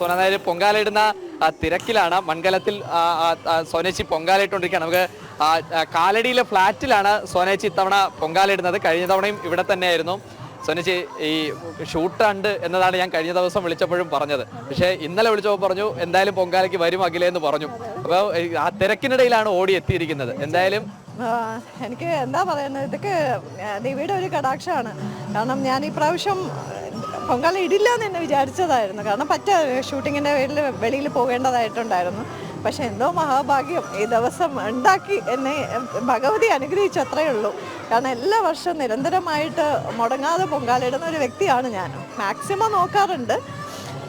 സോനാനായർ പൊങ്കാലയിടുന്ന തിരക്കിലാണ്. മൺകലത്തിൽ സോനേച്ചി പൊങ്കാലയിട്ടുകൊണ്ടിരിക്കുകയാണ് നമുക്ക് കാലടിയിലെ ഫ്ലാറ്റിലാണ് സോനേച്ചി ഇത്തവണ പൊങ്കാലയിടുന്നത്. കഴിഞ്ഞ തവണയും ഇവിടെ തന്നെയായിരുന്നു. സോനേച്ചി ഈ ഷൂട്ട് ഉണ്ട് എന്നതാണ് ഞാൻ കഴിഞ്ഞ ദിവസം വിളിച്ചപ്പോഴും പറഞ്ഞത്. പക്ഷേ ഇന്നലെ വിളിച്ചപ്പോൾ പറഞ്ഞു എന്തായാലും പൊങ്കാലയ്ക്ക് വരും അഖിലേ എന്ന് പറഞ്ഞു. അപ്പോൾ ആ തിരക്കിനിടയിലാണ് ഓടി എത്തിയിരിക്കുന്നത്. എന്തായാലും എനിക്ക് എന്താ പറയുന്നത് ഇതൊക്കെ ദേവിയുടെ ഒരു കടാക്ഷമാണ്. കാരണം ഞാൻ ഈ പ്രാവശ്യം പൊങ്കാല ഇടില്ല എന്ന് തന്നെ വിചാരിച്ചതായിരുന്നു. കാരണം പറ്റ ഷൂട്ടിങ്ങിന്റെ പേരിൽ വെളിയിൽ പോകേണ്ടതായിട്ടുണ്ടായിരുന്നു. പക്ഷെ എന്തോ മഹാഭാഗ്യം ഈ ദിവസം ഉണ്ടാക്കി എന്നെ ഭഗവതി അനുഗ്രഹിച്ചു അത്രയേ ഉള്ളൂ. കാരണം എല്ലാ വർഷവും നിരന്തരമായിട്ട് മുടങ്ങാതെ പൊങ്കാലയിടുന്ന ഒരു വ്യക്തിയാണ് ഞാൻ മാക്സിമം നോക്കാറുണ്ട്.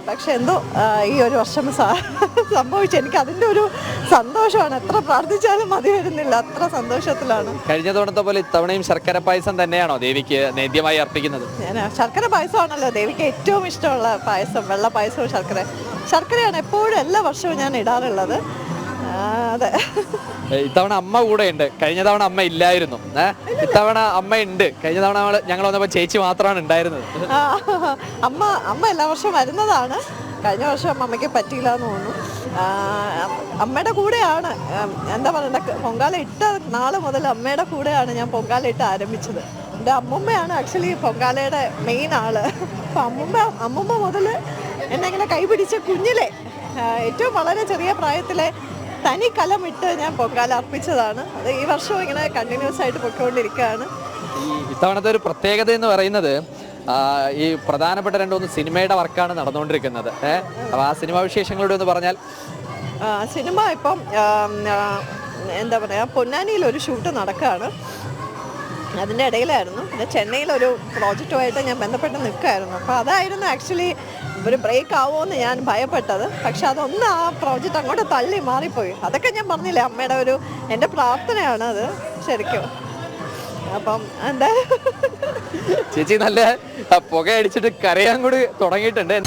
പക്ഷെ എന്തോ ഈ ഒരു വർഷം സംഭവിച്ചു. എനിക്ക് അതിന്റെ ഒരു സന്തോഷമാണ്. എത്ര പ്രാർത്ഥിച്ചാലും മതി വരുന്നില്ല. അത്ര സന്തോഷത്തിലാണ്. കഴിഞ്ഞ തവണത്തെ പോലെ ഇത്തവണയും ശർക്കര പായസം തന്നെയാണോ ദേവിക്ക് നേദ്യമായി അർപ്പിക്കുന്നത്? ഞാൻ ശർക്കര പായസമാണല്ലോ ദേവിക്ക് ഏറ്റവും ഇഷ്ടമുള്ള പായസം വെള്ള പായസവും ശർക്കര. ശർക്കരയാണ് എപ്പോഴും എല്ലാ വർഷവും ഞാൻ ഇടാറുള്ളത്. അതെ. ഇത്തവണ അമ്മ കൂടെ ഉണ്ട്. കഴിഞ്ഞ തവണ അമ്മ ഇല്ലായിരുന്നു. ഇത്തവണ അമ്മ ഉണ്ട്. കഴിഞ്ഞ തവണ ഞങ്ങൾ വന്നപ്പോൾ ചേച്ചി മാത്രമാണ് ഉണ്ടായിരുന്നത്. അമ്മ അമ്മ എല്ലാ വർഷവും വരുന്നതാണ്. കഴിഞ്ഞ വർഷം അമ്മയ്ക്ക് പറ്റിയില്ല എന്ന് തോന്നുന്നു അമ്മയുടെ കൂടെയാണ്. എന്താ പറയണ്ട പൊങ്കാല ഇട്ട നാൾ മുതൽ അമ്മയുടെ കൂടെയാണ് ഞാൻ പൊങ്കാല ഇട്ട് ആരംഭിച്ചത്. എന്റെ അമ്മുമ്മയാണ് ആക്ച്വലി പൊങ്കാലയുടെ മെയിൻ ആൾ. അപ്പം അമ്മുമ്മ അമ്മുമ്മ മുതൽ എന്നെ ഇങ്ങനെ കൈപിടിച്ച കുഞ്ഞിലെ ഏറ്റവും വളരെ ചെറിയ പ്രായത്തിലെ തനി കലമിട്ട് ഞാൻ പൊങ്കാല അർപ്പിച്ചതാണ്. അത് ഈ വർഷവും ഇങ്ങനെ കണ്ടിന്യൂസ് ആയിട്ട് പൊയ്ക്കൊണ്ടിരിക്കുകയാണ്. ഈ ഇത്തവണത്തെ ഒരു പ്രത്യേകത എന്ന് പറയുന്നത് ഈ പ്രധാനപ്പെട്ട രണ്ടൊന്ന് സിനിമയുടെ വർക്കാണ് നടന്നുകൊണ്ടിരിക്കുന്നത്. ഏഹ് അപ്പോൾ ആ സിനിമാ വിശേഷങ്ങളോട് എന്ന് പറഞ്ഞാൽ? സിനിമ ഇപ്പം എന്താ പറയുക പൊന്നാനിയിൽ ഒരു ഷൂട്ട് നടക്കുകയാണ്. അതിന്റെ ഇടയിലായിരുന്നു. പിന്നെ ചെന്നൈയിൽ ഒരു പ്രോജക്റ്റുമായിട്ട് ഞാൻ ബന്ധപ്പെട്ട് നിൽക്കുകയായിരുന്നു. അപ്പോൾ അതായിരുന്നു ആക്ച്വലി ഒരു ബ്രേക്ക് ആവുമെന്ന് ഞാൻ ഭയപ്പെട്ടത്. പക്ഷെ അതൊന്ന് ആ പ്രോജക്റ്റ് അങ്ങോട്ട് തള്ളി മാറിപ്പോയി. അതൊക്കെ ഞാൻ പറഞ്ഞില്ലേ അമ്മയുടെ ഒരു എന്റെ പ്രാർത്ഥനയാണ് അത് ശരിക്കും. അപ്പം എന്താ? ചേച്ചി നല്ല പുകയടിച്ചിട്ട് കരയാൻ കൂടി തുടങ്ങിയിട്ടുണ്ട്.